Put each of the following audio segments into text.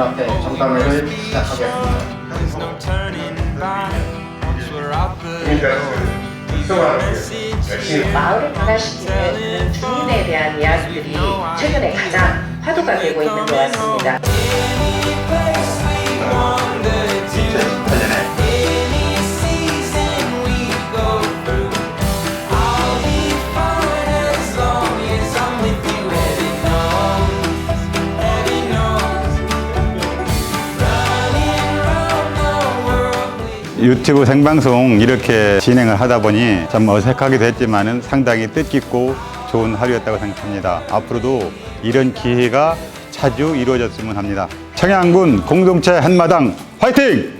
주민자치연합회 정담회를 시작하겠습니다. 마을을 변화시키는 주민에 대한 이야기들이 최근에 가장 화두가 되고 있는 것 같습니다. 유튜브 생방송 이렇게 진행을 하다 보니 좀 어색하기도 했지만은 상당히 뜻깊고 좋은 하루였다고 생각합니다. 앞으로도 이런 기회가 자주 이루어졌으면 합니다. 청양군 공동체 한마당 화이팅!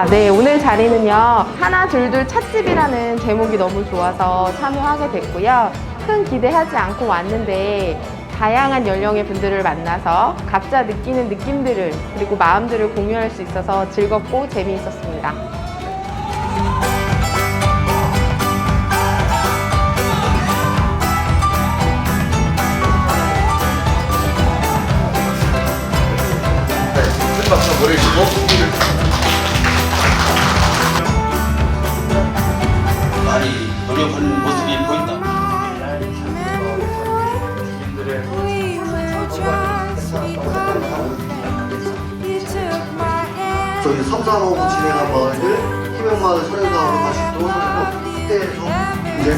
아, 네, 오늘 자리는요. 하나 둘둘 찻집이라는 제목이 너무 좋아서 참여하게 됐고요. 큰 기대하지 않고 왔는데 다양한 연령의 분들을 만나서 각자 느끼는 느낌들을 그리고 마음들을 공유할 수 있어서 즐겁고 재미있었습니다. Hand. 저희 3, 4하고 진행한 마을들 희명마을 선행사업을 다시 또 서고 그때에서 이제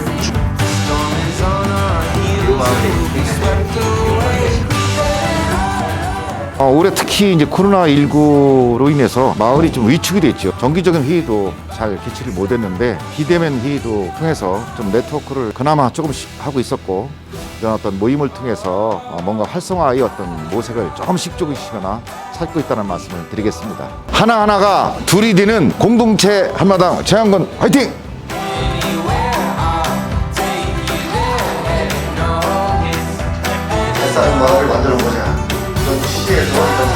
어, 올해 특히 이제 코로나19로 인해서 마을이 좀 위축이 됐죠. 정기적인 회의도 잘 개최를 못했는데 비대면 회의도 통해서 좀 네트워크를 그나마 조금씩 하고 있었고 이런 어떤 모임을 통해서 어, 뭔가 활성화의 어떤 모색을 조금씩 조금씩이나 찾고 있다는 말씀을 드리겠습니다. 하나하나가 둘이 되는 공동체 한마당 재한건 화이팅! 마을을 이런 취지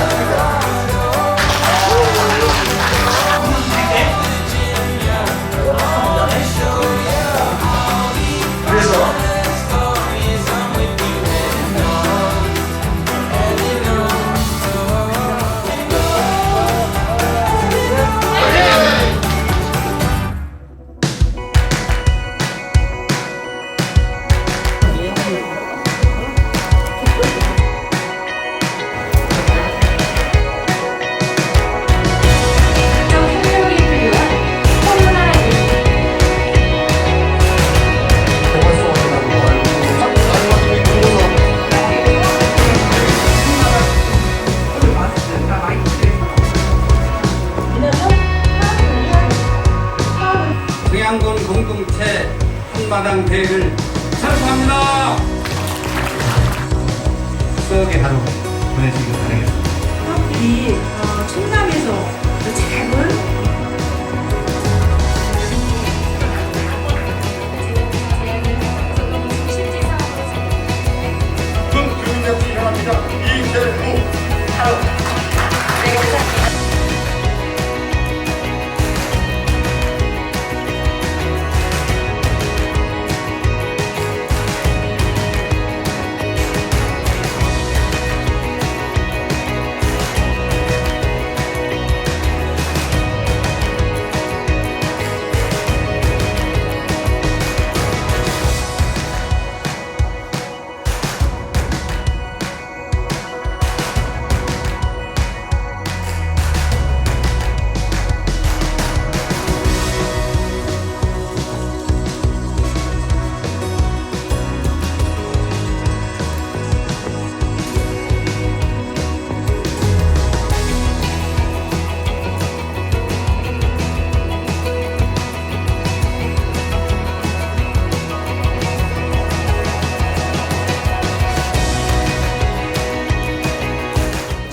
공동체 한마당 대회를 선포합니다. 추억의 하루 보내시길 바라겠습니다. 이 어, 충남에서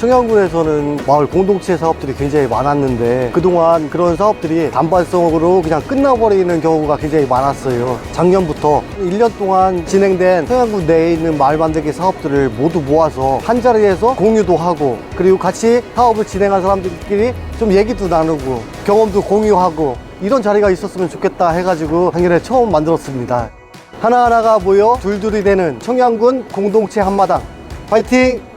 청양군에서는 마을 공동체 사업들이 굉장히 많았는데 그동안 그런 사업들이 단발성으로 그냥 끝나버리는 경우가 굉장히 많았어요. 작년부터 1년 동안 진행된 청양군 내에 있는 마을 만들기 사업들을 모두 모아서 한 자리에서 공유도 하고 그리고 같이 사업을 진행한 사람들끼리 좀 얘기도 나누고 경험도 공유하고 이런 자리가 있었으면 좋겠다 해가지고 작년에 처음 만들었습니다. 하나하나가 모여 둘둘이 되는 청양군 공동체 한마당 파이팅!